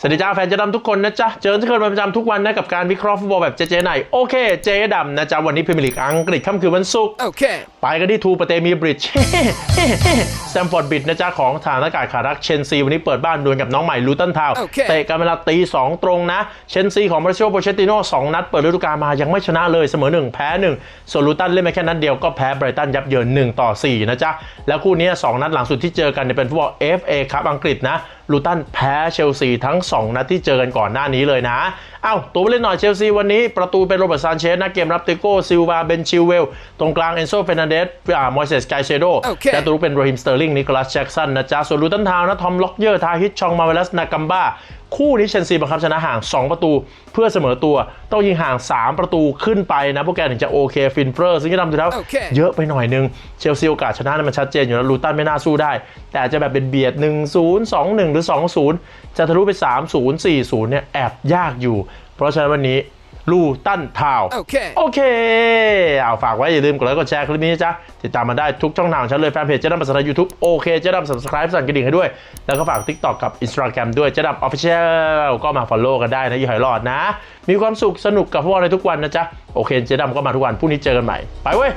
สวัสดีจ้าแฟนเจดำทุกคนนะจ๊ะ เจอที่เคยเป็นประจำทุกวันนะกับการวิเคราะห์ฟุตบอลแบบเจเจไหนโอเค เจดำนะจ๊ะ วันนี้พรีเมียร์ลีกอังกฤษค่ำคืนวันศุกร์ Okay. ไปกันที่ทูปเตมีบริดจ์แซมฟอร์ดบิดนะจ๊ะ ของฐานอากาศขารักเชนซี วันนี้เปิดบ้านดวลกับน้องใหม่ลูตันทาวน์โอเคเตะกันเวลาตี2ตรงนะ เชนซีของมาริโอโปเชตติโน่2นัด เปิดฤดูกาลมายังไม่ชนะเลยเสมอ1แพ้1ส่วนลูตันเล่นไปแค่นัดเดียวก็แพ้ไบรตันยับเยิน1ต่อ4นะจ๊ะแล้วคู่นี้2นัดหลังสุดที่เจอกันเนี่ยเป็นฟุตบอล FA ครับอังกฤษนะ ลูตันแพ้เชลซีทั้ง 2 นัดที่เจอกันก่อนหน้านี้เลยนะเอ้าตัวผู้เล่นหน่อยเชลซีวันนี้ประตูเป็นโรเบิร์ตซานเชสนะเกมรับติโก้ซิลวาเบนชิลเวล ตรงกลางเอนโซเฟรนันเดสอ่ามอยเซสไกเชโดโอเคและตัวรุกเป็นโรฮิมสเตอร์ลิงนิโคลัสแจ็กสันนะจ๊ะส่วนลูตันทาวน์นะทอมล็อกเยอร์ทาฮิตชองมาเวลัสนากัมบ้าคู่นี้เชนซีบังคับชนะห่าง 2 ประตูเพื่อเสมอตัว ต้องยิงห่าง 3 ประตูขึ้นไปนะพวกแกถึงจะโอเคฟินเฟอร์ซึ่งจะทำดูแล้วโอเคเยอะไปหน่อยนึง เชลซีโอกาสชนะเนยมันชัดเจนอยู่แล้วลูตันไม่น่าสู้ได้ แต่อาจจะแบบเป็นเบียด 1 0 2 1 หรือ 2 0 จะทะลุไป 3 0 4 0เนี่ยแอบยากอยู่ เพราะฉะนั้นวันนี้ ลูตันทาวน์โอเคโอเค เอาฝากไว้อย่าลืมกดไลค์กดแชร์คลิปนี้นะจ๊ะติดตามมาได้ทุกช่องทางของฉันเลยแฟนเพจเจ๊ดำภาษายูทูบโอเคเจ๊ดำ subscribe สั่นกระดิ่งให้ด้วย แล้วก็ฝาก TikTok กับ Instagram ด้วยเจ๊ดำ Official ก็มา follow กันได้นะยี่หอยหลอดนะ มีความสุขสนุกกับพวกเราในทุกวันนะจ๊ะโอเคเจ๊ดำก็มาทุกวันพรุ่งนี้เจอกันใหม่ไปเว้ย